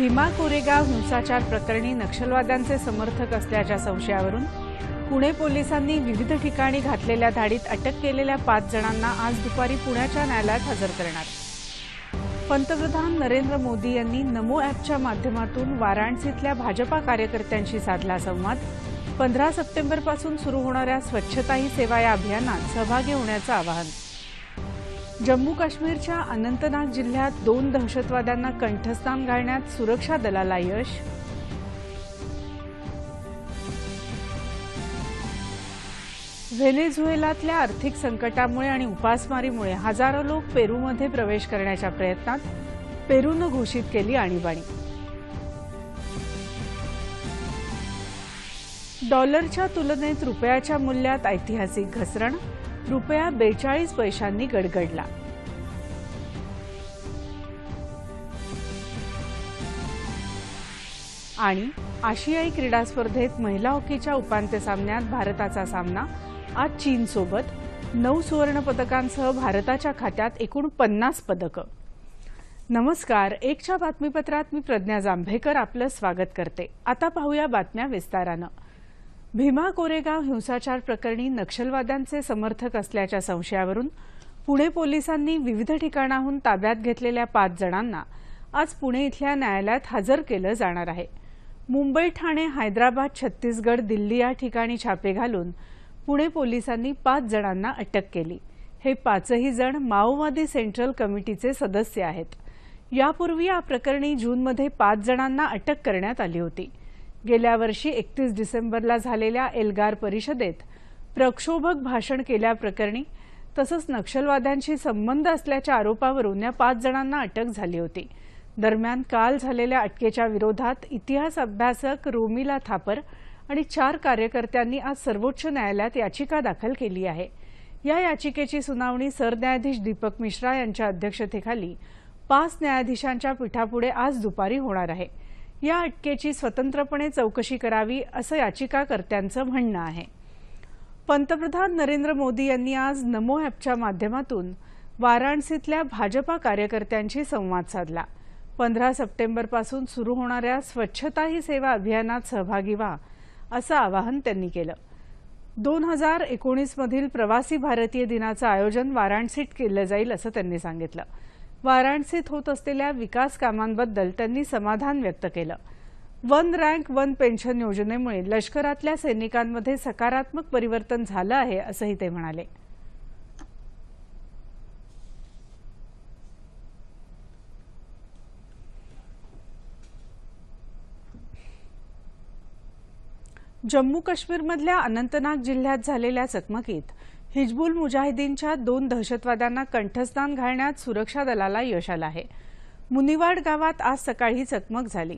भीमा कोरेगाव हिंसाचार प्रकरणी नक्षलवाद्यांचे समर्थक असल्याच्या संशयावरून पुणे पोलिसांनी विविध ठिकाणी घातलेल्या धाडीत अटक केलेल्या पाच जणांना आज दुपारी पुण्याच्या न्यायालयात हजर करणार पंतप्रधान नरेंद्र मोदी यांनी नमो अॅपच्या माध्यमातून वाराणसीतल्या भाजपा कार्यकर्त्यांशी साधला संवाद. पंधरा सप्टेंबरपासून सुरू होणाऱ्या स्वच्छता ही सेवा या अभियानात सहभागी होण्याचं आवाहन जम्मू काश्मीरच्या अनंतनाग जिल्ह्यात दोन दहशतवाद्यांना कंठस्थान घालण्यात सुरक्षा दलाला यश. व्हेनेझुएलातल्या आर्थिक संकटामुळे आणि उपासमारीमुळे हजारो लोक पेरूमध्ये प्रवेश करण्याच्या प्रयत्नात पेरूनं घोषित केली आणीबाणी. डॉलरच्या तुलनेत रुपयाच्या मूल्यात ऐतिहासिक घसरण. रुपया बेचाळीस पैशांनी गडगडला. आणि आशियाई क्रीडा स्पर्धेत महिला हॉकीच्या उपांत्य सामन्यात भारताचा सामना आज चीनसोबत. नऊ सुवर्ण पदकांसह भारताच्या खात्यात एकूण पन्नास पदकं. नमस्कार एकच्या बातमीपत्रात मी प्रज्ञा जांभेकर आपलं स्वागत करते. आता पाहूया बातम्या विस्तारानं. भीमा कोरेगाव हिंसाचार प्रकरणी नक्षलवाद्यांचे समर्थक असल्याच्या संशयावरून पुणे पोलिसांनी विविध ठिकाणाहून ताब्यात घेतलेल्या पाच जणांना आज पुणे इथल्या न्यायालयात हजर केलं जाणार आहे. मुंबई ठाणे हैदराबाद छत्तीसगड दिल्ली या ठिकाणी छापे घालून पुणे पोलिसांनी पाच जणांना अटक केली. हे पाचही जण माओवादी सेंट्रल कमिटीचे सदस्य आहेत. यापूर्वी या प्रकरणी जूनमध्ये पाच जणांना अटक करण्यात आली होती. गेल्या वर्षी एकतीस डिसेंबरला झालेल्या एल्गार परिषदेत प्रक्षोभक भाषण केल्याप्रकरणी तसंच नक्षलवाद्यांशी संबंध असल्याच्या आरोपावरून या पाच जणांना अटक झाली होती. दरम्यान काल झालेल्या अटकेच्या विरोधात इतिहास अभ्यासक रोमिला थापर आणि चार कार्यकर्त्यांनी आज सर्वोच्च न्यायालयात याचिका दाखल केली आहे. या याचिकेची सुनावणी सरन्यायाधीश दीपक मिश्रा यांच्या अध्यक्षतेखाली पाच न्यायाधीशांच्या पीठापुढे आज दुपारी होणार आहे. या अटकेची स्वतंत्रपणे चौकशी करावी असं याचिकाकर्त्यांचं म्हणणं आहे. पंतप्रधान नरेंद्र मोदी यांनी आज नमो ॲपच्या माध्यमातून वाराणसीतल्या भाजपा कार्यकर्त्यांशी संवाद साधला. पंधरा सप्टेंबरपासून सुरू होणाऱ्या स्वच्छता ही सेवा अभियानात सहभागी व्हा असं आवाहन त्यांनी केलं. दोन हजार एकोणीसमधील प्रवासी भारतीय दिनाचं आयोजन वाराणसीत केलं जाईल असं त्यांनी सांगितलं. वाराणसीत होत असलेल्या विकास कामांबद्दल त्यांनी समाधान व्यक्त केलं. वन रँक वन पेन्शन योजनेमुळे लष्करातल्या सैनिकांमध्ये सकारात्मक परिवर्तन झालं आहे असंही ते म्हणाले. जम्मू काश्मीरमधल्या अनंतनाग जिल्ह्यात झालेल्या चकमकीत हिजबुल मुजाहिदीनच्या दोन दहशतवाद्यांना कंठस्नान घालण्यात सुरक्षा दलाला यश आलं आहे. मुनिवाड गावात आज सकाळी चकमक झाली.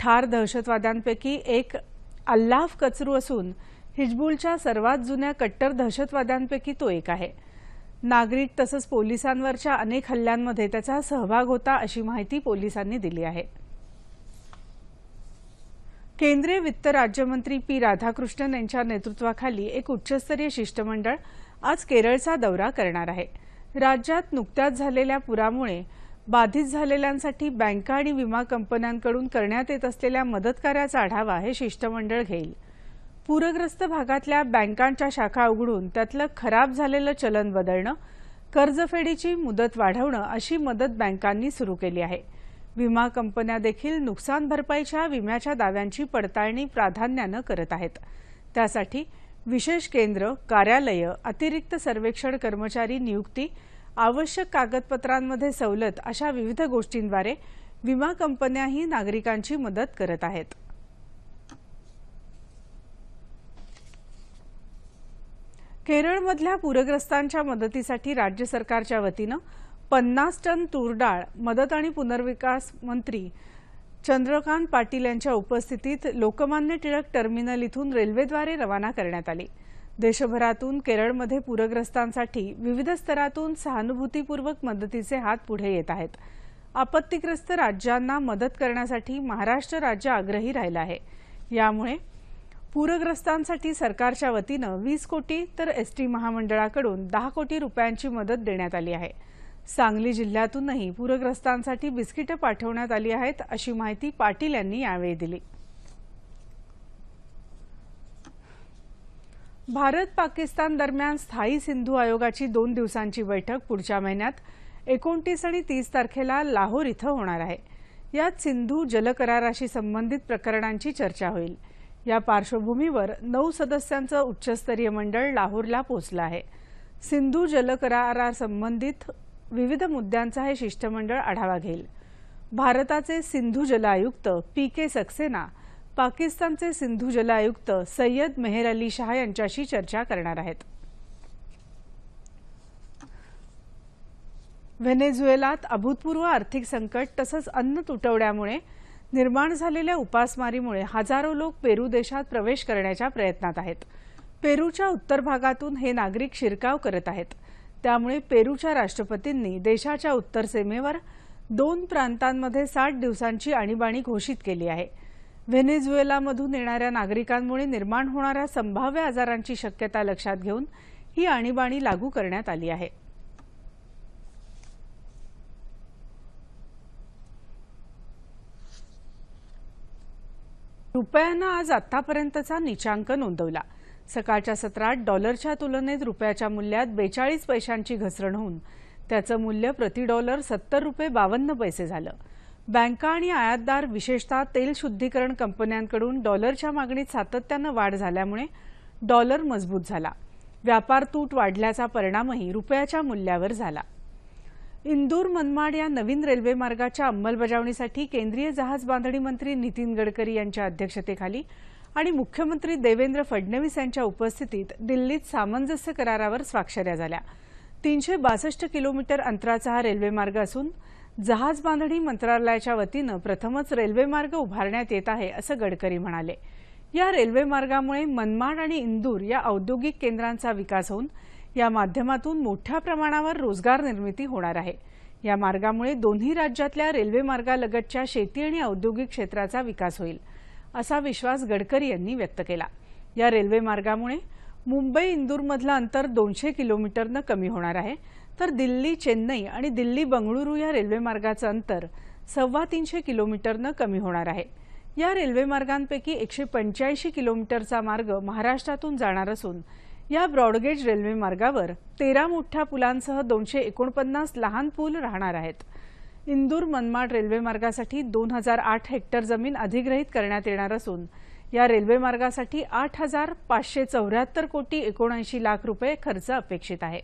ठार दहशतवाद्यांपैकी एक अल्लाफ कचरू असून हिजबुलच्या सर्वात जुन्या कट्टर दहशतवाद्यांपैकी तो एक आहे. नागरिक तसंच पोलिसांवरच्या अनेक हल्ल्यांमध्ये त्याचा सहभाग होता अशी माहिती पोलिसांनी दिली आहे. केंद्रीय वित्त राज्यमंत्री पी राधाकृष्णन यांच्या नेतृत्वाखाली एक उच्चस्तरीय शिष्टमंडळ आज केरळचा दौरा करणार आहे. राज्यात नुकत्याच झालेल्या पुरामुळे बाधित झालेल्यांसाठी बँका आणि विमा कंपन्यांकडून करण्यात येत असलेल्या मदतकार्याचा आढावा हे शिष्टमंडळ घेईल. पूरग्रस्त भागातल्या बँकांच्या शाखा उघडून त्यातलं खराब झालेलं चलन बदलणं कर्जफेडीची मुदत वाढवणं अशी मदत बँकांनी सुरू केली आहे. विमा कंपन्या देखील नुकसान भरपाईच्या विम्याच्या दाव्यांची पडताळणी प्राधान्यानं करत आहेत. त्यासाठी विशेष केंद्र कार्यालयं अतिरिक्त सर्वेक्षण कर्मचारी नियुक्ती आवश्यक कागदपत्रांमध्ये सवलत अशा विविध गोष्टींद्वारे विमा कंपन्याही नागरिकांची मदत करत आहेत. केरळमधल्या पूरग्रस्तांच्या मदतीसाठी राज्य सरकारच्या वतीनं पन्नास टन तूर डाळ मदत आणि पुनर्विकास मंत्री चंद्रकांत पाटील यांच्या उपस्थितीत लोकमान्य टिळक टर्मिनल इथून रेल्वेद्वारे रवाना करण्यात आली. देशभरातून केरळमध्ये पूरग्रस्तांसाठी विविध स्तरातून सहानुभूतीपूर्वक मदतीचे हात पुढे येत आहेत. आपत्तीग्रस्त राज्यांना मदत करण्यासाठी महाराष्ट्र राज्य आग्रही राहिलं आहे. यामुळे पूरग्रस्तांसाठी सरकारच्या वतीनं वीस कोटी तर एसटी महामंडळाकडून दहा कोटी रुपयांची मदत देण्यात आली आहे. सांगली जिल्ह्यातूनही पूरग्रस्तांसाठी बिस्किटं पाठवण्यात आली आहेत अशी माहिती पाटील यांनी यावेळी दिली. भारत पाकिस्तान दरम्यान स्थायी सिंधू आयोगाची दोन दिवसांची बैठक पुढच्या महिन्यात एकोणतीस आणि तीस तारखेला लाहोर इथं होणार आहे. यात सिंधू जलकराराशी संबंधित प्रकरणांची चर्चा होईल. या पार्श्वभूमीवर नऊ सदस्यांचं उच्चस्तरीय मंडळ लाहोरला पोहोचलं आहे. सिंधू जलकरारासंबंधित विविध मुद्द्यांचा हे शिष्टमंडळ आढावा घेईल. भारताचे सिंधू जल आयुक्त पी के सक्सेना पाकिस्तानचे सिंधू जल आयुक्त सय्यद मेहर अली शाह यांच्याशी चर्चा करणार आहेत. व्हेनेझुएलात अभूतपूर्व आर्थिक संकट तसंच अन्न तुटवड्यामुळे निर्माण झालेल्या उपासमारीमुळे हजारो लोक पेरू देशात प्रवेश करण्याच्या प्रयत्नात आहेत. पेरूच्या उत्तर भागातून हे नागरिक शिरकाव करत आहेत. त्यामुळे पेरूच्या राष्ट्रपतींनी देशाच्या उत्तर सीमेवर दोन प्रांतांमध्ये साठ दिवसांची आणीबाणी घोषित केली आहे. व्हेनेझुएलामधून येणाऱ्या नागरिकांमुळे निर्माण होणाऱ्या संभाव्य आजारांची शक्यता लक्षात घेऊन ही आणीबाणी लागू करण्यात आली आहे. रुपयानं आज आतापर्यंतचा निचांक नोंदवला. सकाळच्या सत्रात डॉलरच्या तुलनेत रुपयाच्या मूल्यात बेचाळीस पैशांची घसरण होऊन त्याचं मूल्य प्रति डॉलर सत्तर रुपये बावन्न पैसे झालं. बँका आणि आयातदार विशेषतः तेल शुद्धीकरण कंपन्यांकडून डॉलरच्या मागणीत सातत्यानं वाढ झाल्यामुळे डॉलर मजबूत झाला. व्यापार तूट वाढल्याचा परिणामही रुपयाच्या मूल्यावर झाला. इंदूर मनमाड या नवीन रेल्वे मार्गाच्या अंमलबजावणीसाठी केंद्रीय जहाज बांधणी मंत्री नितीन गडकरी यांच्या अध्यक्षतेखाली आणि मुख्यमंत्री देवेंद्र फडणवीस यांच्या उपस्थितीत दिल्लीत सामंजस्य करारावर स्वाक्षऱ्या झाल्या. तीनशे बासष्ट किलोमीटर अंतराचा हा रेल्वेमार्ग असून जहाज बांधणी मंत्रालयाच्या वतीनं प्रथमच रेल्वेमार्ग उभारण्यात येत आहे असं गडकरी म्हणाले. या रेल्वेमार्गामुळे मनमाड आणि इंदूर या औद्योगिक केंद्रांचा विकास होऊन या माध्यमातून मोठ्या प्रमाणावर रोजगार निर्मिती होणार आहे. या मार्गामुळे दोन्ही राज्यातल्या रेल्वेमार्गालगतच्या शेती आणि औद्योगिक क्षेत्राचा विकास होईल. असा विश्वास गडकरी यांनी व्यक्त केला. या रेल्वे मार्गामुळे मुंबई इंदूरमधलं अंतर दोनशे किलोमीटरनं कमी होणार आहे. तर दिल्ली चेन्नई आणि दिल्ली बंगळुरू या रेल्वे मार्गाचं अंतर सव्वा तीनशे किलोमीटरनं कमी होणार आहे. या रेल्वे मार्गांपैकी एकशे पंच्याऐंशी किलोमीटरचा मार्ग महाराष्ट्रातून जाणार असून या ब्रॉडगेज रेल्वे मार्गावर तेरा मोठ्या पुलांसह दोनशे एकोणपन्नास लहान पूल राहणार आहेत. इंदूर मनमाड रेल्वे मार्गासाठी दोन हजार आठ हेक्टर जमीन अधिग्रहित करण्यात येणार असून या रेल्वे मार्गासाठी आठ हजार पाचशे चौऱ्याहत्तर कोटी एकोणऐंशी लाख रुपये खर्च अपेक्षित आहे.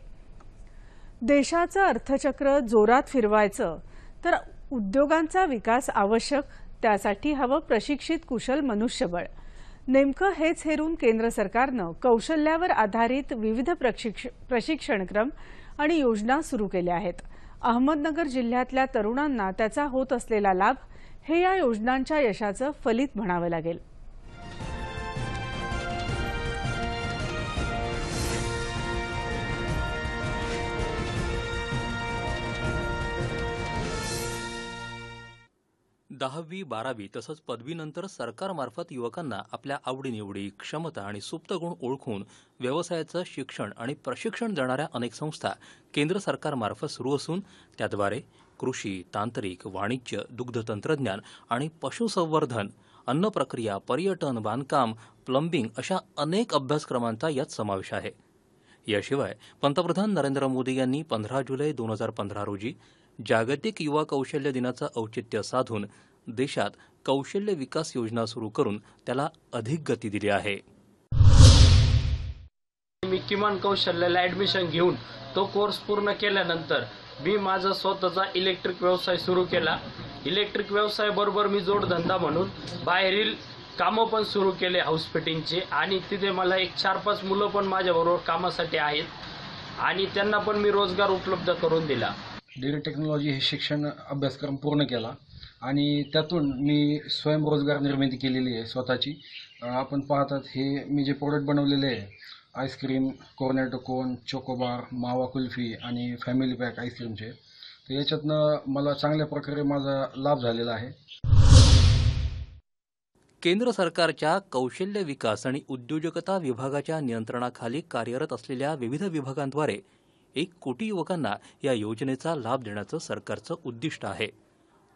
देशाचं अर्थचक्र जोरात फिरवायचं तर उद्योगांचा विकास आवश्यक त्यासाठी हवं प्रशिक्षित कुशल मनुष्यबळ. नेमकं हेच हेरून केंद्र सरकारनं कौशल्यावर आधारित विविध प्रशिक्षणक्रम आणि योजना सुरू केल्या आहेत. अहमदनगर जिल्ह्यातल्या तरुणांना त्याचा होत असलेला लाभ हे या योजनांच्या यशाचं फलित म्हणावं लागेल. दहावी बारावी तसंच पदवीनंतर सरकारमार्फत युवकांना आपल्या आवडीनिवडी क्षमता आणि सुप्त गुण ओळखून व्यवसायाचं शिक्षण आणि प्रशिक्षण देणाऱ्या अनेक संस्था केंद्र सरकारमार्फत सुरू असून त्याद्वारे कृषी तांत्रिक वाणिज्य दुग्ध तंत्रज्ञान आणि पशुसंवर्धन अन्न प्रक्रिया पर्यटन बांधकाम प्लंबिंग अशा अनेक अभ्यासक्रमांचा यात समावेश आहे. याशिवाय पंतप्रधान नरेंद्र मोदी यांनी पंधरा जुलै दोन हजार पंधरा रोजी जागतिक युवा कौशल्य दिनाचं औचित्य साधून देशात कौशल्य विकास योजना सुरू करून त्याला अधिक गती दिली आहे. मी किमान कौशल्याला ॲडमिशन घेऊन तो कोर्स पूर्ण केल्यानंतर मी माझा स्वतःचा इलेक्ट्रिक व्यवसाय सुरू केला. इलेक्ट्रिक व्यवसायाबरोबर मी जोडधंदा म्हणून बाहेरील कामं पण सुरू केले हाऊस फिटिंगचे आणि तिथे मला एक चार पाच मुलं पण माझ्याबरोबर कामासाठी आहेत. आणि त्यांना पण मी रोजगार उपलब्ध करून दिला. डेअरी टेक्नॉलॉजी हे शिक्षण अभ्यासक्रम पूर्ण केला. आणि त्यातून मी स्वयंरोजगार निर्मिती केलेली आहे स्वतःची. आपण पाहतात हे मी जे प्रोडक्ट बनवलेले आहे आईस्क्रीम कोर्नेटो कोन चोकोबार मावा कुल्फी आणि फॅमिली पॅक आईस्क्रीमचे तर याच्यातनं मला चांगल्या प्रकारे माझा लाभ झालेला आहे. केंद्र सरकारच्या कौशल्य विकास आणि उद्योजकता विभागाच्या नियंत्रणाखाली कार्यरत असलेल्या विविध विभागांद्वारे एक कोटी युवकांना या योजनेचा लाभ देण्याचं सरकारचं उद्दिष्ट आहे.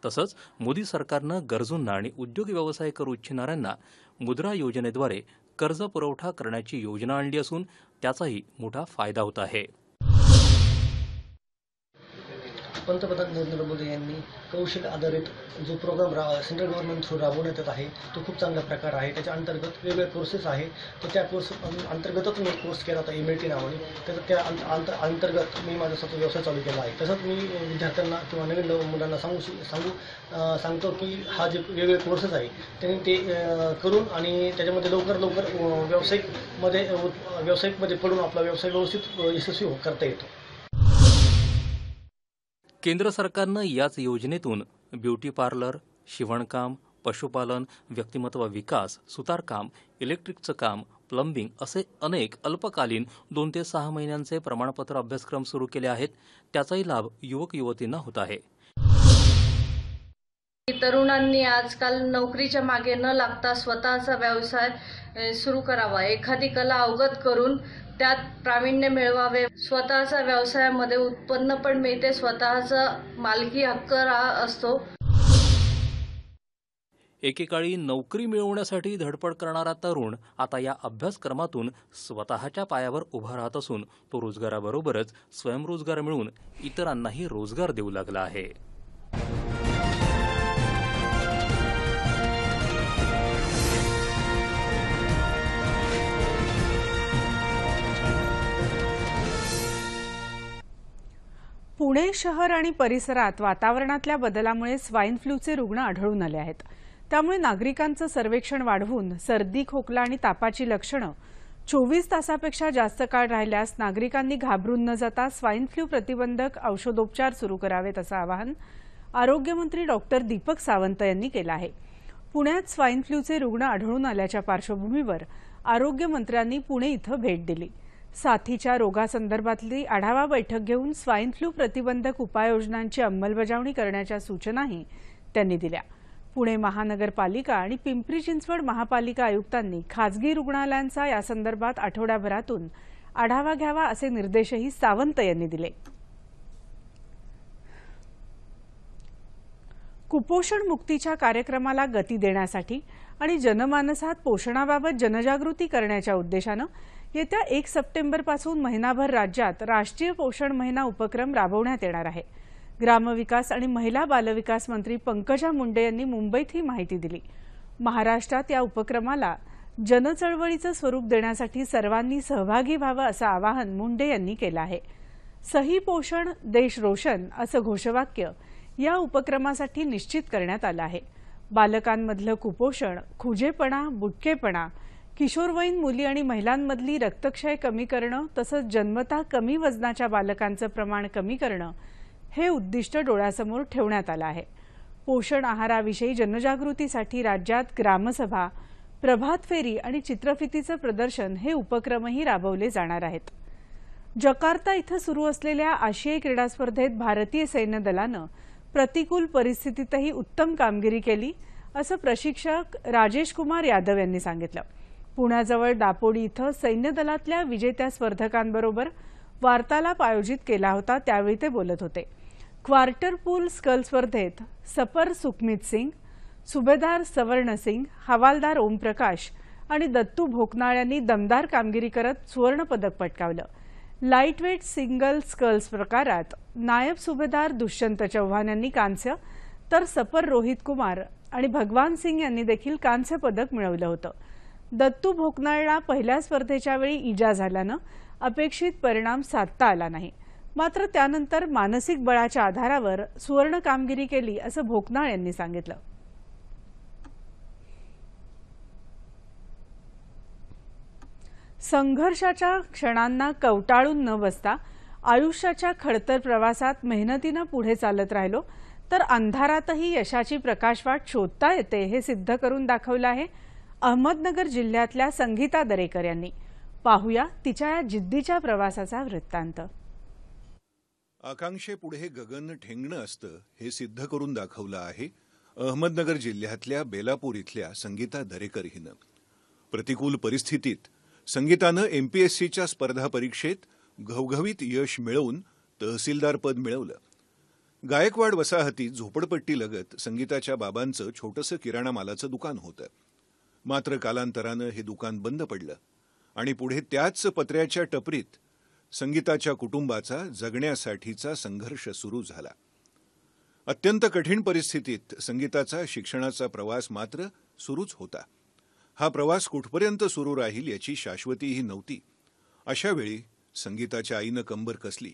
तसंच मोदी सरकारनं गरजूंना आणि उद्योग व्यवसाय करू इच्छिणाऱ्यांना मुद्रा योजनेद्वारे कर्ज पुरवठा करण्याची योजना आणली असून त्याचाही मोठा फायदा होत आहे. पंतप्रधान नरेंद्र मोदी यांनी कौशल्य आधारित जो प्रोग्राम रा सेंट्रल गव्हर्नमेंट थ्रू राबवण्यात येत आहे तो खूप चांगला प्रकार आहे. त्याच्या अंतर्गत वेगवेगळे कोर्सेस आहे तर त्या कोर्स अंतर्गतच मी कोर्स केला होता एम एल टी नावाने. तर त्या अंत अंत अंतर्गत मी माझा स्वतः व्यवसाय चालू केला आहे. तसंच मी विद्यार्थ्यांना किंवा नवीन मुलांना सांगू सांगू सांगतो की हा जे वेगवेगळे कोर्सेस आहे त्यांनी ते करून आणि त्याच्यामध्ये लवकर लवकर व्यावसायिकमध्ये व्यावसायिकमध्ये पडून आपला व्यवसाय व्यवस्थित यशस्वी हो-, करता येतो. केंद्र सरकारनं याच योजनेतून ब्युटी पार्लर शिवणकाम पशुपालन व्यक्तिमत्व विकास सुतारकाम इलेक्ट्रिकचं काम प्लंबिंग असे अनेक अल्पकालीन दोन ते सहा महिन्यांचे प्रमाणपत्र अभ्यासक्रम सुरू केले आहेत. त्याचाही लाभ युवक युवतींना होत आहे. तरुणांनी आजकाल नोकरीच्या मागे न लागता स्वतःचा व्यवसाय सुरू करावा. एखादी कला अवगत करून त्यात प्रावीण्य मिळवावे. स्वतःचा व्यवसायामध्ये उत्पन्न पण मिळते. स्वतःचा मालकी हक्क असतो. एकेकाळी नोकरी मिळवण्यासाठी धडपड करणारा तरुण आता या अभ्यासक्रमातून स्वतःच्या पायावर उभा राहत असून तो रोजगाराबरोबरच स्वयंरोजगार मिळवून इतरांनाही रोजगार देऊ लागला आहे. पुणे शहर आणि परिसरात वातावरणातल्या बदलामुळे स्वाईन फ्लूचे रुग्ण आढळून आले आहेत. त्यामुळे नागरिकांचं सर्वेक्षण वाढवून सर्दी खोकला आणि तापाची लक्षणं चोवीस तासापेक्षा जास्त काळ राहिल्यास नागरिकांनी घाबरून न जाता स्वाईन फ्लू प्रतिबंधक औषधोपचार सुरू करावेत असं आवाहन आरोग्यमंत्री डॉक्टर दीपक सावंत यांनी केलं आहे. पुण्यात स्वाईन फ्लूचे रुग्ण आढळून आल्याच्या पार्श्वभूमीवर आरोग्यमंत्र्यांनी पुणे इथं भेट दिली. साथीच्या रोगासंदर्भातली आढावा बैठक घेऊन स्वाईन फ्लू प्रतिबंधक उपाययोजनांची अंमलबजावणी करण्याच्या सूचनाही त्यांनी दिल्या. पुणे महानगरपालिका आणि पिंपरी चिंचवड महापालिका आयुक्तांनी खासगी रुग्णालयांचा यासंदर्भात आठवड्याभरातून आढावा घ्यावा असे निर्देशही सावंत यांनी दिले. कुपोषण मुक्तीच्या कार्यक्रमाला गती देण्यासाठी आणि जनमानसात पोषणाबाबत जनजागृती करण्याच्या उद्देशानं येत्या एक सप्टेंबरपासून महिनाभर राज्यात राष्ट्रीय पोषण महिना उपक्रम राबवण्यात येणार आहे. ग्रामविकास आणि महिला बालविकास मंत्री पंकजा मुंडे यांनी मुंबईत ही माहिती दिली. महाराष्ट्रात या उपक्रमाला जनचळवळीचं स्वरूप देण्यासाठी सर्वांनी सहभागी व्हावं असं आवाहन मुंडे यांनी केलं आहे. सही पोषण देश रोशन असं घोषवाक्य या उपक्रमासाठी निश्चित करण्यात आलं आहे. बालकांमधलं कुपोषण खुजेपणा बुटकेपणा किशोरवयीन मुली आणि महिलांमधली रक्तक्षय कमी करणं तसंच जन्मता कमी वजनाच्या बालकांचं प्रमाण कमी करणं हे उद्दिष्ट डोळ्यासमोर ठेवण्यात आलं आहे. पोषण आहाराविषयी जनजागृतीसाठी राज्यात ग्रामसभा प्रभात फेरी आणि चित्रफितीचं प्रदर्शन हे उपक्रमही राबवले जाणार आहेत. जकार्ता इथं सुरू असलेल्या आशियाई क्रीडा स्पर्धेत भारतीय सैन्य दलानं प्रतिकूल परिस्थितीतही उत्तम कामगिरी केली असं प्रशिक्षक राजेश कुमार यादव यांनी सांगितलं. पुण्याजवळ दापोडी इथं सैन्य दलातल्या विजेत्या स्पर्धकांबरोबर वार्तालाप आयोजित केला होता त्यावेळी ते बोलत होते. क्वार्टर पूल स्कल स्पर्धेत सपर सुखमित सिंग सुभेदार सवर्ण सिंग हवालदार ओमप्रकाश आणि दत्तू भोकनाळ यांनी दमदार कामगिरी करत सुवर्णपदक पटकावलं. लाईटवेट सिंगल स्कल्स प्रकारात नायब सुभेदार दुष्यंत चव्हाण यांनी कांस्य तर सपर रोहित कुमार आणि भगवान सिंग यांनी देखील कांस्य पदक मिळवलं होतं. दत्तू भोकनाळला पहिल्या स्पर्धेच्या वेळी इजा झाल्यानं अपेक्षित परिणाम साधता आला नाही. मात्र त्यानंतर मानसिक बळाच्या आधारावर सुवर्ण कामगिरी केली असं भोकनाळ यांनी सांगितलं. संघर्षाच्या क्षणांना कवटाळून न बसता आयुष्याच्या खडतर प्रवासात मेहनतीनं पुढे चालत राहिलो तर अंधारातही यशाची प्रकाशवाट शोधता येते हे सिद्ध करून दाखवलं आहे अहमदनगर जिल्ह्यातल्या संगीता दरेकर यांनी. पाहूया तिच्या या जिद्दीच्या प्रवासाचा वृत्तांत. आकांक्षेपुढे गगन ठेंगणं असतं हे सिद्ध करून दाखवलं आहे अहमदनगर जिल्ह्यातल्या बेलापूर इथल्या संगीता दरेकर हिनं. प्रतिकूल परिस्थितीत संगीतानं एमपीएससीच्या स्पर्धा परीक्षेत घवघवीत यश मिळवून तहसीलदार पद मिळवलं. गायकवाड वसाहतीत झोपडपट्टीलगत संगीताच्या बाबांचं छोटंसं किराणा मालाचं दुकान होतं. मात्र कालांतरानं हे दुकान बंद पडलं आणि पुढे त्याच पत्र्याच्या टपरीत संगीताच्या कुटुंबाचा जगण्यासाठीचा संघर्ष सुरू झाला. अत्यंत कठीण परिस्थितीत संगीताचा शिक्षणाचा प्रवास मात्र सुरूच होता. हा प्रवास कुठपर्यंत सुरू राहील याची शाश्वतीही नव्हती. अशावेळी संगीताच्या आईनं कंबर कसली.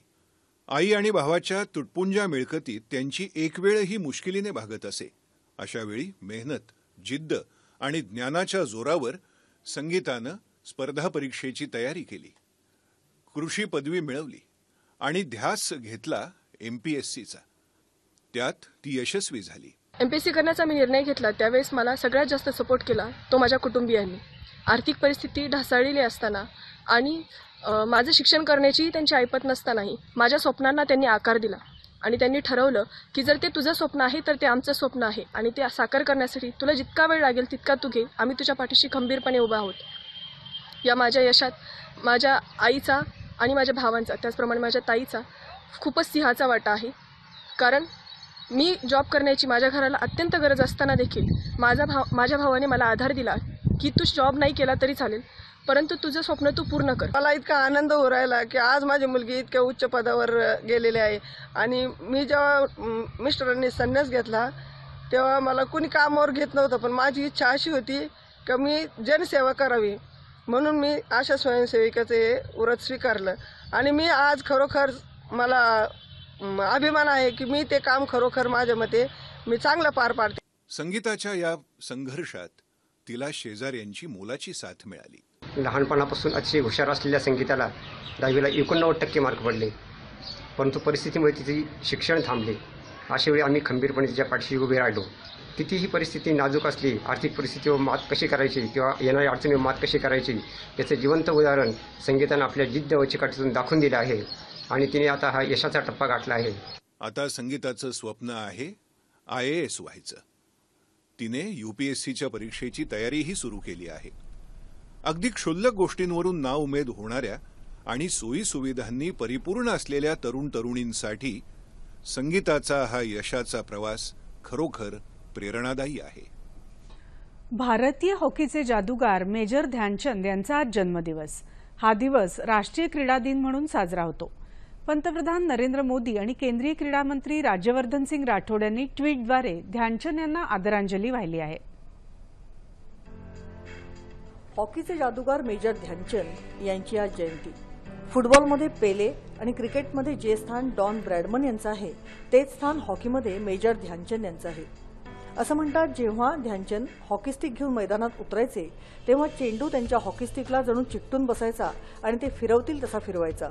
आई आणि भावाच्या तुटपुंजा मिळकतीत त्यांची एक वेळही मुश्किलीने भागत असे. अशावेळी मेहनत जिद्द आणि ज्ञानाच्या जोरावर संगीतानं स्पर्धा परीक्षेची तयारी केली. कृषी पदवी मिळवली आणि ध्यास घेतला एम पी एस सीचा त्यात ती यशस्वी झाली. एमपीएससी करण्याचा मी निर्णय घेतला. त्यावेळेस मला सगळ्यात जास्त सपोर्ट केला तो माझ्या कुटुंबियांनी. आर्थिक परिस्थिती ढासळलेली असताना आणि माझं शिक्षण करण्याची त्यांची ऐपत नसतानाही माझ्या स्वप्नांना त्यांनी आकार दिला. आणि त्यांनी ठरवलं की जर ते तुझं स्वप्न आहे तर ते आमचं स्वप्न आहे. आणि ते साकार करण्यासाठी तुला जितका वेळ लागेल तितका तू घे. आम्ही तुझ्या पाठीशी खंबीरपणे उभा आहोत. या माझ्या यशात माझ्या आईचा आणि माझ्या भावांचा त्याचप्रमाणे माझ्या ताईचा खूपच सिंहाचा वाटा आहे. कारण मी जॉब करण्याची माझ्या घराला अत्यंत गरज असताना देखील माझा भाव माझ्या भावाने मला आधार दिला की तू जॉब नाही केला तरी चालेल. परंतु तुझं स्वप्न तू पूर्ण कर. मला इतका आनंद होऊ राहिला की आज माझी मुलगी इतक्या उच्च पदावर गेलेली आहे. आणि मी जेव्हा म, मिस्टरांनी संन्यास घेतला तेव्हा मला कुणी कामावर घेत नव्हतं पण माझी इच्छा अशी होती की मी जनसेवा करावी. म्हणून मी आशा स्वयंसेविकाचे व्रत स्वीकारलं. आणि मी आज खरोखर मला अभिमान आहे की मी ते काम खरोखर माझ्या मते मी चांगलं पार पाडते. संगीताच्या या संघर्षात तिला शेजाऱ्यांची मोलाची साथ मिळाली. लहानपणापासून अतिशय हुशार असलेल्या संगीताला दहावीला एकोणनव्वद टक्के मार्क पडले. परंतु परिस्थितीमुळे तिचे शिक्षण थांबले. अशा वेळी आम्ही खंबीरपणे तिच्या पाठीशी उभे राहिलो. कितीही परिस्थिती नाजूक असली आर्थिक परिस्थितीवर मात कशी करायची किंवा येणाऱ्या अडचणीवर मात कशी करायची याचं जिवंत उदाहरण संगीतानं आपल्या जिद्द व चिकाटीतून दाखवून दिलं आहे आणि तिने आता हा यशाचा टप्पा गाठला आहे. आता संगीताचं स्वप्न आहे आय ए एस व्हायचं. तिने सीच्या परीक्षेची तयारीही सुरू केली आहे. अगदी क्षुल्लक गोष्टींवरून नाउमेद होणाऱ्या आणि सोयीसुविधांनी परिपूर्ण असलेल्या तरुण तरुणींसाठी संगीताचा हा यशाचा प्रवास खरोखर प्रेरणादायी आहे. भारतीय हॉकीचे जादूगार मेजर ध्यानचंद यांचा आज जन्मदिवस. हा दिवस राष्ट्रीय क्रीडा दिन म्हणून साजरा होतो. पंतप्रधान नरेंद्र मोदी आणि केंद्रीय क्रीडा मंत्री राज्यवर्धन सिंग राठोड यांनी ट्विटद्वारे ध्यानचंद यांना आदरांजली वाहिली आहे. हॉकीचे जादूगार मेजर ध्यानचंद यांची आज जयंती. फुटबॉलमध्ये पेले आणि क्रिकेटमध्ये जे स्थान डॉन ब्रॅडमन यांचं आहे तेच स्थान हॉकीमध्ये मेजर ध्यानचंद यांचं आहे. असं म्हणतात जेव्हा ध्यानचंद हॉकी स्टिक घेऊन मैदानात उतरायचे तेव्हा चेंडू त्यांच्या हॉकी स्टिकला जणू चिकटून बसायचा आणि ते फिरवतील तसा फिरवायचा.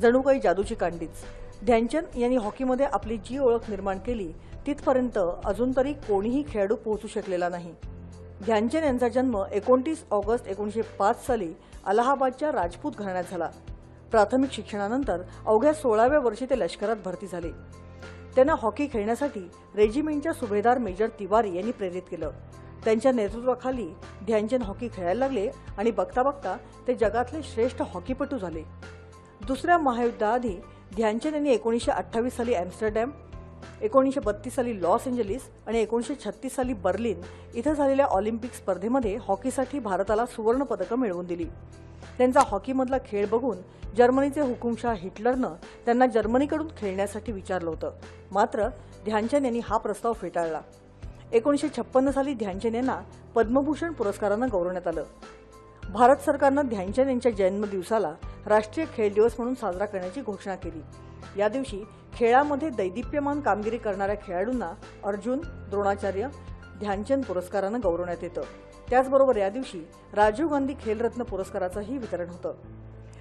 जणू काही जादूची कांडीच. ध्यानचंद यांनी हॉकीमध्ये आपली जी ओळख निर्माण केली तिथपर्यंत अजून तरी कोणीही खेळाडू पोहोचू शकलेला नाही. ध्यानचंद यांचा जन्म एकोणतीस ऑगस्ट एकोणीसशे पाच साली अलाहाबादच्या राजपूत घराण्यात झाला. प्राथमिक शिक्षणानंतर अवघ्या सोळाव्या वर्षी ते लष्करात भरती झाले. त्यांना हॉकी खेळण्यासाठी रेजिमेंटच्या सुभेदार मेजर तिवारी यांनी प्रेरित केलं. त्यांच्या नेतृत्वाखाली ध्यानचंद हॉकी खेळायला लागले आणि बघता बघता ते जगातले श्रेष्ठ हॉकीपटू झाले. दुसऱ्या महायुद्धाआधी ध्यानचंद यांनी एकोणीसशे अठ्ठावीस साली ॲम्स्टरडॅम एकोणीसशे बत्तीस साली लॉस एंजलिस आणि एकोणीसशे छत्तीस साली बर्लिन इथं झालेल्या ऑलिम्पिक स्पर्धेमध्ये हॉकीसाठी भारताला सुवर्ण पदकं मिळवून दिली. त्यांचा हॉकीमधला खेळ बघून जर्मनीचे हुकुमशाह हिटलरनं त्यांना जर्मनीकडून खेळण्यासाठी विचारलं होतं. मात्र ध्यानचंद यांनी हा प्रस्ताव फेटाळला. एकोणीसशे छप्पन्न साली ध्यानचंद यांना पद्मभूषण पुरस्कारानं गौरवण्यात आलं. भारत सरकारनं ध्यानचंद यांच्या जन्मदिवसाला राष्ट्रीय खेळ दिवस म्हणून साजरा करण्याची घोषणा केली. या दिवशी खेळामध्ये दैदिप्यमान कामगिरी करणाऱ्या खेळाडूंना अर्जुन द्रोणाचार्य ध्यानचंद पुरस्कारानं गौरवण्यात येतं. त्याचबरोबर या दिवशी राजीव गांधी खेलरत्न पुरस्काराचंही वितरण होतं.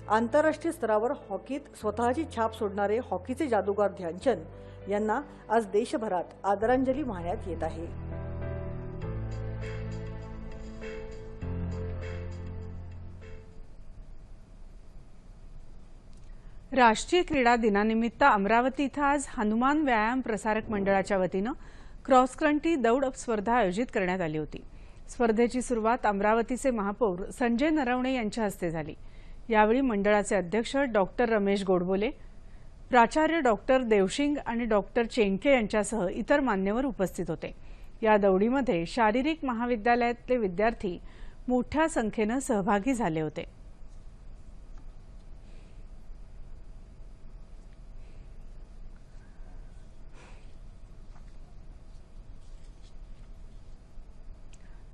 आंतरराष्ट्रीय स्तरावर हॉकीत स्वतःची छाप सोडणारे हॉकीचे जादूगार ध्यानचंद यांना आज देशभरात आदरांजली वाहण्यात येत आहे. राष्ट्रीय क्रीडा दिनानिमित्त अमरावती इथं आज हनुमान व्यायाम प्रसारक मंडळाच्या वतीनं क्रॉस कंट्री दौड स्पर्धा आयोजित करण्यात आली होती. स्पर्धेची सुरुवात अमरावतीचे महापौर संजय नरवणे यांच्या हस्ते झाली. यावेळी मंडळाचे अध्यक्ष डॉक्टर रमेश गोडबोले प्राचार्य डॉक्टर देवशिंग आणि डॉक्टर चेंके यांच्यासह इतर मान्यवर उपस्थित होते. या दौडीमध्ये शारीरिक महाविद्यालयातले विद्यार्थी मोठ्या संख्येनं सहभागी झाले होते.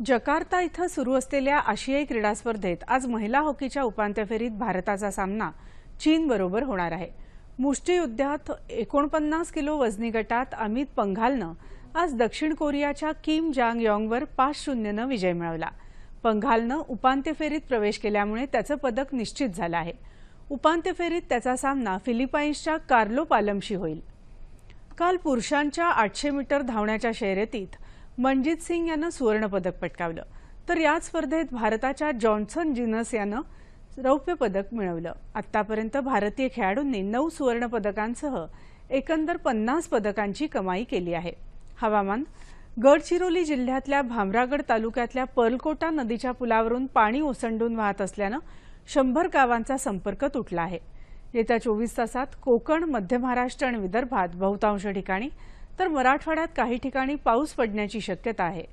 जकार्ता इथं सुरू असलेल्या आशियाई क्रीडा स्पर्धेत आज महिला हॉकीच्या उपांत्य फेरीत भारताचा सामना चीनबरोबर होणार आहे. मुष्टियुद्धात एकोणपन्नास किलो वजनी गटात अमित पंघालनं आज दक्षिण कोरियाच्या किम जांग यॉंगवर पाच शून्यनं विजय मिळवला. पंघालनं उपांत्य फेरीत प्रवेश केल्यामुळे त्याचं पदक निश्चित झालं आहे. उपांत्य फेरीत त्याचा सामना फिलिपाईन्सच्या कार्लो पालमशी होईल. काल पुरुषांच्या आठशे मीटर धावण्याच्या शर्यतीत मनजित सिंग यानं सुवर्णपदक पटकावलं. तर या स्पर्धेत भारताच्या जॉन्सन जिनस यानं रौप्य पदक मिळवलं. आतापर्यंत भारतीय खेळाडूंनी नऊ सुवर्णपदकांसह एकंदर पन्नास पदकांची कमाई केली आहे. हवामान गडचिरोली जिल्ह्यातल्या भामरागड तालुक्यातल्या पर्लकोटा नदीच्या पुलावरून पाणी ओसंडून वाहत असल्यानं शंभर गावांचा संपर्क तुटला आहे. येत्या चोवीस तासात कोकण मध्य महाराष्ट्र आणि विदर्भात बहुतांश ठिकाणी तर मराठवाड्यात काही ठिकाणी पाऊस पडण्याची शक्यता आहे.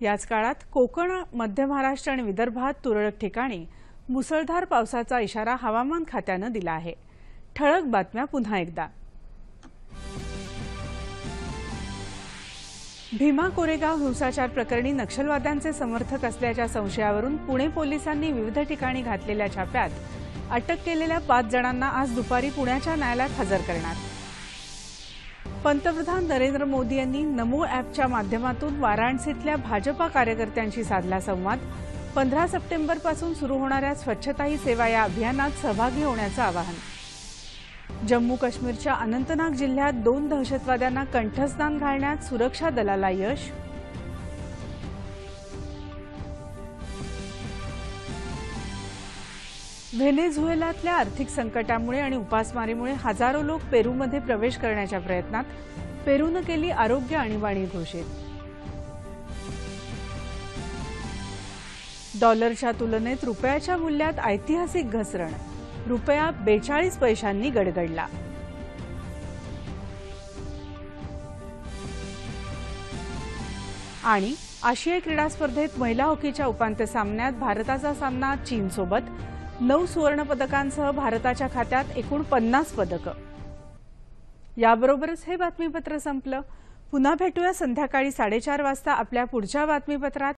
याच काळात कोकण मध्य महाराष्ट्र आणि विदर्भात तुरळक ठिकाणी मुसळधार पावसाचा इशारा हवामान खात्यानं दिला आहे. ठळक बातम्या पुन्हा एकदा. भीमा कोरेगाव हिंसाचार प्रकरणी नक्षलवाद्यांचे समर्थक असल्याच्या संशयावरून पुणे पोलिसांनी विविध ठिकाणी घातलेल्या छाप्यात अटक केलेल्या पाच जणांना आज दुपारी पुण्याच्या न्यायालयात हजर करणार पंतप्रधान नरेंद्र मोदी यांनी नमो अॅपच्या माध्यमातून वाराणसीतल्या भाजपा कार्यकर्त्यांशी साधला संवाद. पंधरा सप्टेंबरपासून सुरू होणाऱ्या स्वच्छता ही सेवा या अभियानात सहभागी होण्याचं आवाहन. जम्मू काश्मीरच्या अनंतनाग जिल्ह्यात दोन दहशतवाद्यांना कंठस्नान घालण्यात सुरक्षा दलाला यश व्हेनेझुएलातल्या आर्थिक संकटामुळे आणि उपासमारीमुळे हजारो लोक पेरूमध्ये प्रवेश करण्याच्या प्रयत्नात पेरूनं केली आरोग्य आणीबाणी घोषित. डॉलरच्या तुलनेत रुपयाच्या मूल्यात ऐतिहासिक घसरण. रुपया बेचाळीस पैशांनी गडगडला. आणि आशियाई क्रीडा स्पर्धेत महिला हॉकीच्या उपांत्य सामन्यात भारताचा सामना चीनसोबत नऊ सुवर्ण पदकांसह भारताच्या खात्यात एकूण पन्नास पदकं. याबरोबरच हे बातमीपत्र संपलं. पुन्हा भेटूया संध्याकाळी साडेचार वाजता आपल्या पुढच्या बातमीपत्रात.